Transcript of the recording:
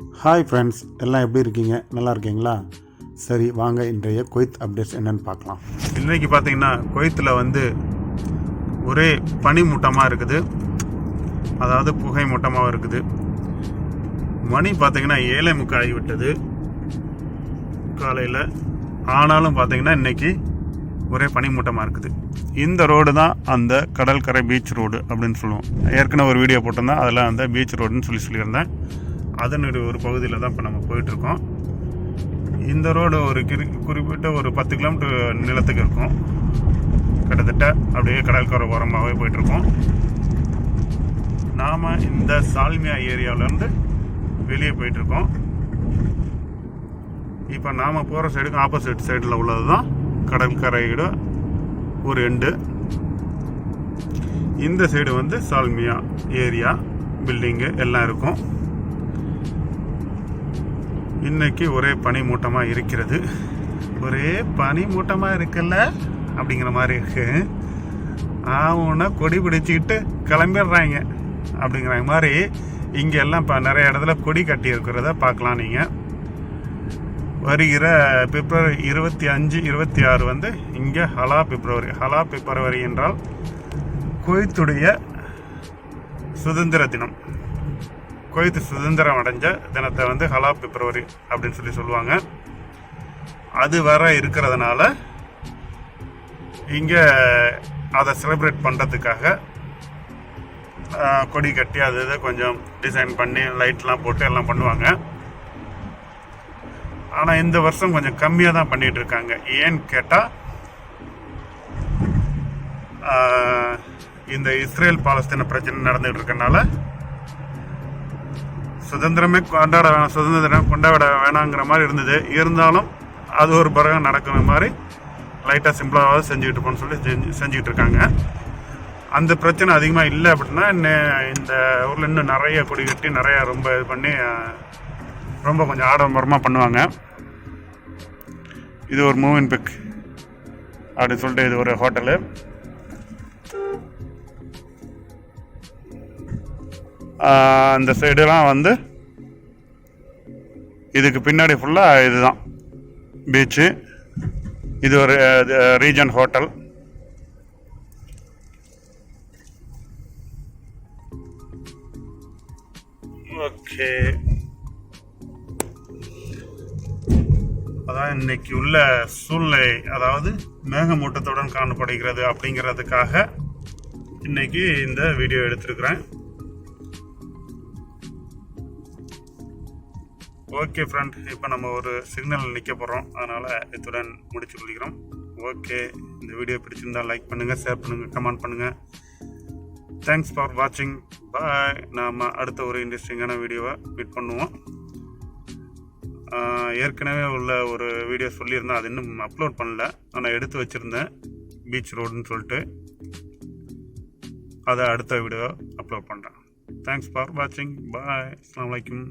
Hi friends எல்லாம் எப்படி இருக்கீங்க? நல்லா இருக்கீங்களா? சரி வாங்க இன்றைய கொய்த் அப்டேட்ஸ் என்னன்னு பார்க்கலாம். இன்றைக்கி பார்த்தீங்கன்னா கொய்த்தில் வந்து ஒரே பனி மூட்டமாக இருக்குது. அதாவது புகை மூட்டமாக இருக்குது. மணி பார்த்திங்கன்னா ஏழை முக்க ஆகிவிட்டது. காலையில் ஆனாலும் பார்த்திங்கன்னா இன்னைக்கு ஒரே பனிமூட்டமாக இருக்குது. இந்த ரோடு தான் அந்த கடற்கரை பீச் ரோடு அப்படின்னு சொல்லுவோம். ஏற்கனவே ஒரு வீடியோ போட்டிருந்தேன். அதில் அந்த பீச் ரோடுன்னு சொல்லி சொல்லியிருந்தேன். அதனுடைய ஒரு பகுதியில் தான் இப்போ நம்ம போயிட்டுருக்கோம். இந்த ரோடு ஒரு கிரி குறிப்பிட்ட ஒரு பத்து கிலோமீட்டர் நிலத்துக்கு இருக்கும். கிட்டத்தட்ட அப்படியே கடற்கரை ஓரமாகவே போயிட்டுருக்கோம். நாம் இந்த சால்மியா ஏரியாவிலேருந்து வெளியே போயிட்டுருக்கோம். இப்போ நாம் போகிற சைடுக்கு ஆப்போசிட் சைடில் உள்ளது தான் கடற்கரையோட ஒரு எண்டு. இந்த சைடு வந்து சால்மியா ஏரியா. பில்டிங்கு எல்லாம் இருக்கும். இன்னைக்கு ஒரே பனி மூட்டமாக இருக்கிறது. ஒரே பனி மூட்டமாக இருக்குல்ல? அப்படிங்கிற மாதிரி இருக்கு. ஆவுன்னா கொடி பிடிச்சிக்கிட்டு கிளம்பிடுறாங்க. அப்படிங்கிற மாதிரி இங்கே எல்லாம் இப்போ நிறைய இடத்துல கொடி கட்டி இருக்கிறத பார்க்கலாம் நீங்கள் வருகிற பிப்ரவரி இருபத்தி அஞ்சு இருபத்தி ஆறு வந்து இங்கே ஹலா பிப்ரவரி. ஹலா பிப்ரவரி என்றால் குவைத்துடைய சுதந்திர தினம். குவைத்து சுதந்திரம் அடைஞ்ச தினத்தை வந்து ஹலா பிப்ரவரி அப்படின்னு சொல்லி சொல்லுவாங்க. அது வர இருக்கிறதுனால இங்கே அதை செலிப்ரேட் பண்ணுறதுக்காக கொடி கட்டி அது இதை கொஞ்சம் டிசைன் பண்ணி லைட்லாம் போட்டு எல்லாம் பண்ணுவாங்க. ஆனால் இந்த வருஷம் கொஞ்சம் கம்மியாக தான் பண்ணிகிட்டு இருக்காங்க. ஏன்னு கேட்டால் இந்த இஸ்ரேல் பாலஸ்தீன பிரச்சனை நடந்துகிட்டு இருக்கனால சுதந்திரமே கொண்டாட வேணாம் சுதந்திரம் கொண்டாட வேணாங்கிற மாதிரி இருந்தது. இருந்தாலும் அது ஒரு பிறகு நடக்கிற மாதிரி லைட்டாக சிம்பிளாக செஞ்சுக்கிட்டு போன்னு சொல்லி செஞ்சு செஞ்சுக்கிட்டு இருக்காங்க அந்த பிரச்சனை அதிகமாக இல்லை அப்படின்னா இன்னும் இந்த ஊரில் இன்னும் நிறைய கொடி கட்டி நிறையா ரொம்ப இது பண்ணி ரொம்ப கொஞ்சம் ஆடம்பரமாக பண்ணுவாங்க. இது ஒரு மூவின் பிக் அப்படின்னு சொல்லிட்டு இது ஒரு ஹோட்டலு. அந்த சைடுலாம் வந்து இதுக்கு பின்னாடி ஃபுல்லாக இதுதான். பீச்சு இது ஒரு ரீஜன் ஹோட்டல் ஓகே அதான் இன்னைக்கு உள்ள சூழ்நிலை. அதாவது மேகமூட்டத்துடன் காணப்படுகிறது அப்படிங்கிறதுக்காக இன்னைக்கு இந்த வீடியோ எடுத்திருக்கிறேன். ஓகே ஃப்ரெண்ட் இப்போ நம்ம ஒரு சிக்னல் நிற்க போகிறோம் அதனால் இத்துடன் முடிச்சு கொள்கிறோம். ஓகே இந்த வீடியோ பிடிச்சிருந்தா லைக் பண்ணுங்கள் ஷேர் பண்ணுங்கள் கமெண்ட் பண்ணுங்கள் தேங்க்ஸ் ஃபார் வாட்சிங் பாய் நாம் அடுத்த ஒரு இன்ட்ரெஸ்டிங்கான வீடியோவை மீட் பண்ணுவோம். ஏற்கனவே உள்ள ஒரு வீடியோ சொல்லியிருந்தேன். அது இன்னும் அப்லோட் பண்ணல. ஆனால் எடுத்து வச்சுருந்தேன். பீச் ரோடுன்னு சொல்லிட்டு. அதை அடுத்த வீடியோ அப்லோட் பண்ணுறேன் தேங்க்ஸ் ஃபார் வாட்சிங் பாய் அஸ்லாம் வலைக்கம்